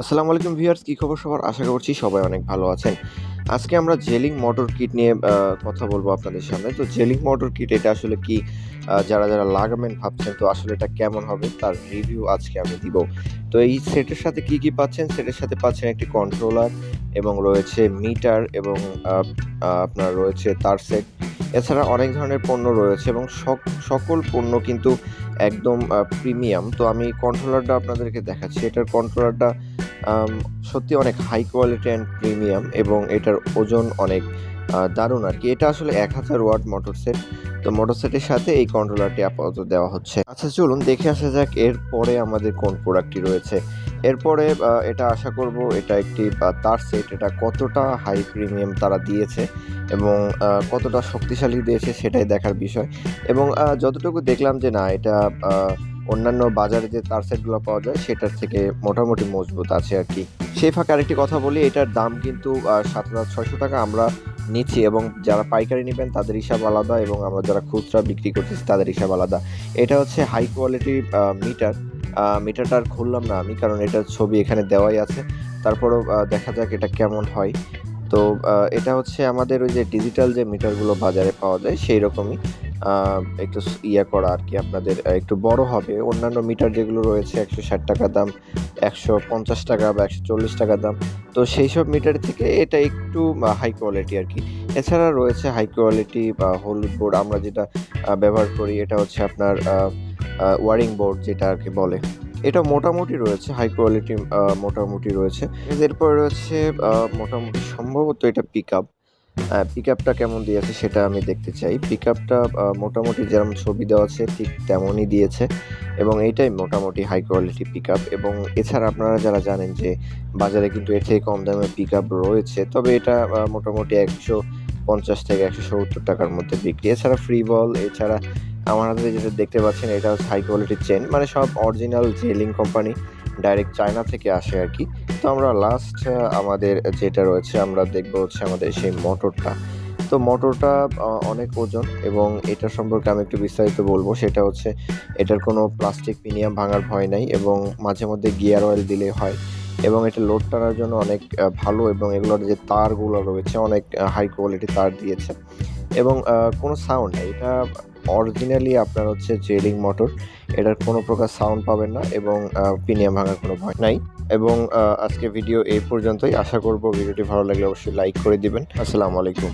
আসসালামু আলাইকুম ভিউয়ার্স, কী খবর সবার? আশা করছি সবাই অনেক ভালো আছেন। আজকে আমরা জেলিং মোটর কিট নিয়ে কথা বলব আপনাদের সামনে। তো জেলিং মোটর কিট, এটা আসলে কি যারা যারা লাগাবেন ভাবছেন, তো আসলে এটা কেমন হবে তার রিভিউ আজকে আমি দিব। তো এই সেটের সাথে কি কি পাচ্ছেন? সেটের সাথে পাচ্ছেন একটি কন্ট্রোলার এবং রয়েছে মিটার এবং আপনার রয়েছে তার সেট এছাড়া অনেক ধরনের পণ্য রয়েছে এবং সক- সকল পণ্য কিন্তু একদম প্রিমিয়াম তো আমি কন্ট্রোলারটা আপনাদেরকে দেখাচ্ছি। এটার কন্ট্রোলারটা সত্যি অনেক হাই কোয়ালিটি অ্যান্ড প্রিমিয়াম এবং এটার ওজন অনেক দারুণ আর কি। এটা আসলে এক হাজার ওয়াট মোটর সেট তো মোটর সেটের সাথে এই কন্ট্রোলারটি আপাতত দেওয়া হচ্ছে। আচ্ছা চলুন দেখে আসা যাক এরপরে আমাদের কোন প্রোডাক্টটি রয়েছে। এরপরে এটা আশা করব এটা একটি তার সেট এটা কতটা হাই প্রিমিয়াম তারা দিয়েছে এবং কতটা শক্তিশালী দিয়েছে সেটাই দেখার বিষয়। এবং যতটুকু দেখলাম যে না, এটা অন্যান্য বাজারে যে তার সেটগুলো পাওয়া যায়, সেটার থেকে মোটামুটি মজবুত আছে আর কি। সেই ফাঁকে আরেকটি কথা বলি, এটার দাম কিন্তু সাত হাজার ছয়শো টাকা আমরা নিচ্ছি এবং যারা পাইকারি নেবেন তাদের হিসাব আলাদা এবং আমরা যারা খুচরা বিক্রি করতেছি তাদের হিসাব আলাদা। এটা হচ্ছে হাই কোয়ালিটি মিটার মিটারটা আর খুললাম না আমি, কারণ এটার ছবি এখানে দেওয়াই আছে। তারপরও দেখা যাক এটা কেমন হয়। তো এটা হচ্ছে আমাদের ওই যে ডিজিটাল যে মিটারগুলো বাজারে পাওয়া যায় সেই রকমই একটু ইয়ে করা আর কি আপনাদের একটু বড় হবে। অন্যান্য মিটার যেগুলো রয়েছে, একশো ষাট টাকা দাম, একশো পঞ্চাশ টাকা বা একশো চল্লিশ টাকা দাম, তো সেই সব মিটার থেকে এটা একটু হাই কোয়ালিটি আর কি। এছাড়া রয়েছে হাই কোয়ালিটি বা হলুদ বোর্ড আমরা যেটা ব্যবহার করি, এটা হচ্ছে আপনার ওয়ারিং বোর্ড যেটা আর কি বলে। এটা মোটামুটি রয়েছে হাই কোয়ালিটি মোটামুটি রয়েছে। এরপর রয়েছে মোটামুটি সম্ভবত এটা পিক আপ পিক আপটা কেমন দিয়েছে সেটা আমি দেখতে চাই। পিক আপটা মোটামুটি যেরকম ছবি দেওয়া আছে, ঠিক তেমনই দিয়েছে। এবং এইটাই মোটামুটি হাই কোয়ালিটি পিক আপ এবং এছাড়া আপনারা যারা জানেন যে বাজারে কিন্তু এর থেকে কম দামে পিক আপ রয়েছে, তবে এটা মোটামুটি একশো পঞ্চাশ থেকে একশো সত্তর টাকার মধ্যে বিক্রি। এছাড়া ফ্রি বল এছাড়া আমার হাতে যেটা দেখতে পাচ্ছেন, এটা হচ্ছে হাই কোয়ালিটির চেন মানে সব অরিজিনাল জেলিং কোম্পানি ডাইরেক্ট চায়না থেকে আসে আর কি। তো আমরা লাস্ট আমাদের যেটা রয়েছে, আমরা দেখব হচ্ছে আমাদের সেই মোটরটা তো মোটরটা অনেক ওজন এবং এটা সম্পর্কে আমি একটু বিস্তারিত বলব। সেটা হচ্ছে এটার কোনো প্লাস্টিক পিনিয়াম ভাঙার ভয় নাই এবং মাঝে মধ্যে গিয়ার অয়েল দিলে হয় এবং এটা লোড টানার জন্য অনেক ভালো এবং এগুলোর যে তারগুলো রয়েছে অনেক হাই কোয়ালিটি তার দিয়েছে। এবং কোনো সাউন্ড নেই। এটা অরিজিনালি আপনার হচ্ছে জেলিং মোটর এটার কোনো প্রকার সাউন্ড পাবেন না এবং পিনিয়াম ভাঙার কোনো ভয় নাই। এবং আজকে ভিডিও এই পর্যন্তই। আশা করব ভিডিওটি ভালো লাগলে অবশ্যই লাইক করে দিবেন। আসসালামু আলাইকুম।